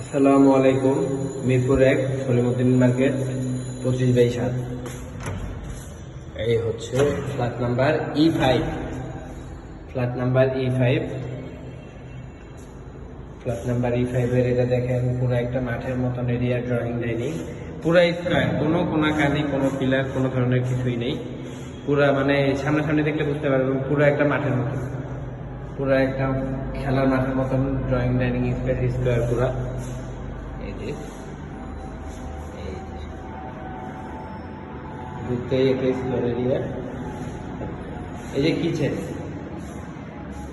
আসসালামু আলাইকুম, মিরপুর এক, সলিমুদ্দিন মার্কেট, পঁচিশ বাই সাত। এই হচ্ছে flat number E five flat number E five flat number E ফাইভের এটা দেখেন, পুরো একটা মাঠের মতন এরিয়া ড্রয়িং ডাইনিং পুরা স্কোয়ার কোনো কোনা কানি কোনো পিলার কোনো ধরনের কিছুই নেই। পুরা মানে সামনাসামনি দেখলে বুঝতে পারবেন, পুরো একটা মাঠের মতন। পুরো একটা খেলার মাঠের মতন ড্রয়িং ডাইনিং স্কোয়ার পুরা। এই যে একটা এরিয়া এই যে কিচেন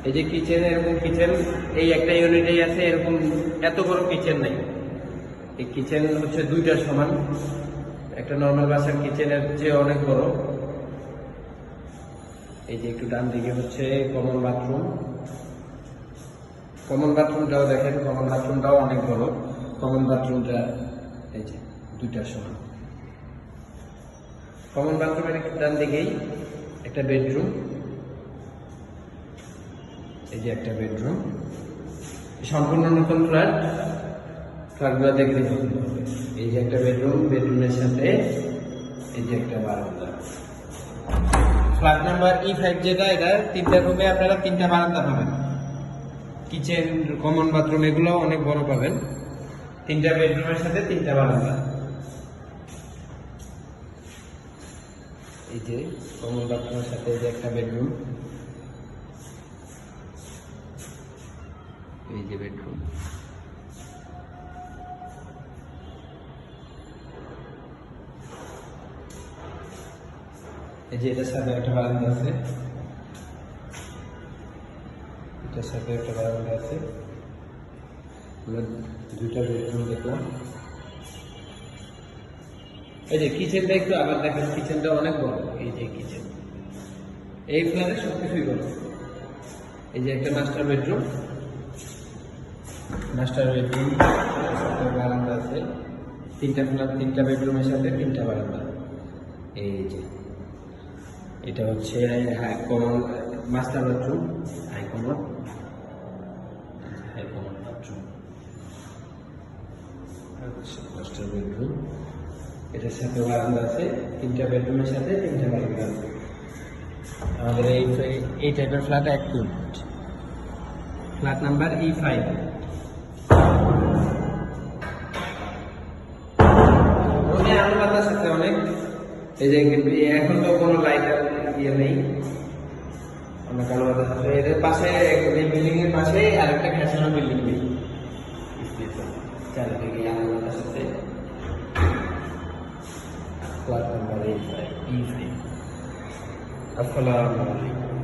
এই যে কিচেন এরকম কিচেন এই একটা ইউনিটেই আছে, এরকম এত বড় কিচেন নাই। এই কিচেন হচ্ছে দুইটা সমান। একটা নর্মাল বাসার অনেক বড়। এই যে একটু ডান দিকে হচ্ছে কমন বাথরুম কমন বাথরুমটাও দেখেন কমন বাথরুমটাও অনেক বড়। কমন বাথরুমটা এই যে, দুইটা সমান। কমন বাথরুমের ডান দিকেই একটা বেডরুম এই যে একটা বেডরুম সম্পূর্ণ নতুন ফ্ল্যাট, ফ্ল্যাটগুলো দেখলে এই যে একটা বেডরুম বেডরুমের সাথে এই যে একটা বারান্দা। ফ্ল্যাট নাম্বার ই ফাইভ যেটা, এটা তিনটা রুমে আপনারা তিনটা বারান্দা পাবেন। কিচেন কমন বাথরুম এগুলো অনেক বড় পাবেন। তিনটা বেডরুমের সাথে তিনটা বারান্দা। এই যে কমন বাথরুমের সাথে এই যে একটা বেডরুম এই যে বেডরুম এই যে এটার সাথে একটা বারান্দা আছে। এটার সাথে একটা বারান্দা আছে। দুইটা বেডরুম দেখলাম। এই যে কিচেনটা একটু আবার দেখেন কিচেনটা অনেক বড়। এই যে কিচেন এই ফ্ল্যাটে সব কিছুই বড়। এই যে একটা মাস্টার বেডরুম মাস্টার বেডরুম বারান্দা আছে। তিনটা ফ্ল্যাট তিনটা বেডরুমের সাথে তিনটা বারান্দা। এই যে। এটা হচ্ছে কমন মাস্টার বাথরুম হাই কমন। হাই মাস্টার বেডরুম। এটার সাথে বারান্দা আছে তিনটা বেডরুমের সাথে তিনটা বারান্দা আছে। আমাদের এই এই টাইপের ফ্ল্যাট এক foot flat number E five রুমে আলো বাতাস আছে অনেক। এই যে এখন তো কোনো লাইট ইয়ে নেই অনেক আলো বাতাস আছে এর পাশে বিল্ডিং এর পাশে আরেকটা খেসানো বিল্ডিং নেই চারিদিকে ই ফাইভ আসসালামু আলাইকুম।